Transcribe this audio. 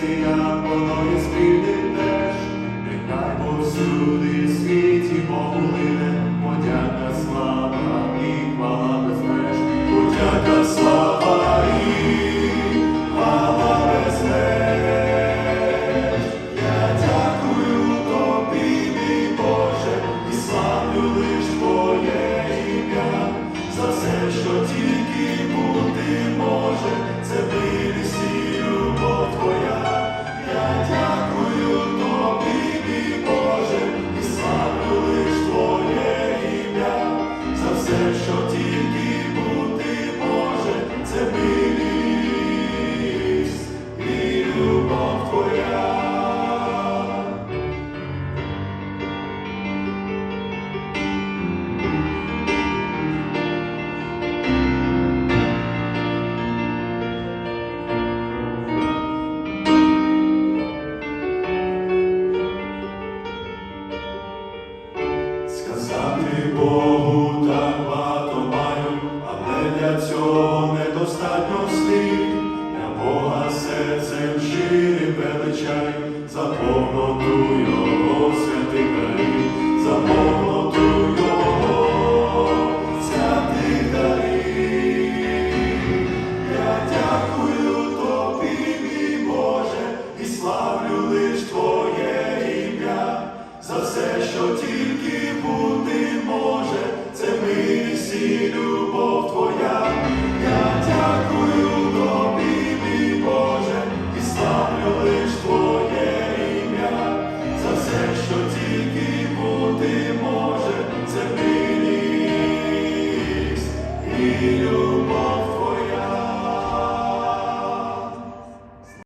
Християн, воно і спільний теж, нехай повсюди. вистачає, за повноту його святий дари, за повноту його святий дари. Я дякую тобі, мій Боже, і славлю лиш Твоє ім'я, за все, що тільки бути може, це ми всі. і любов.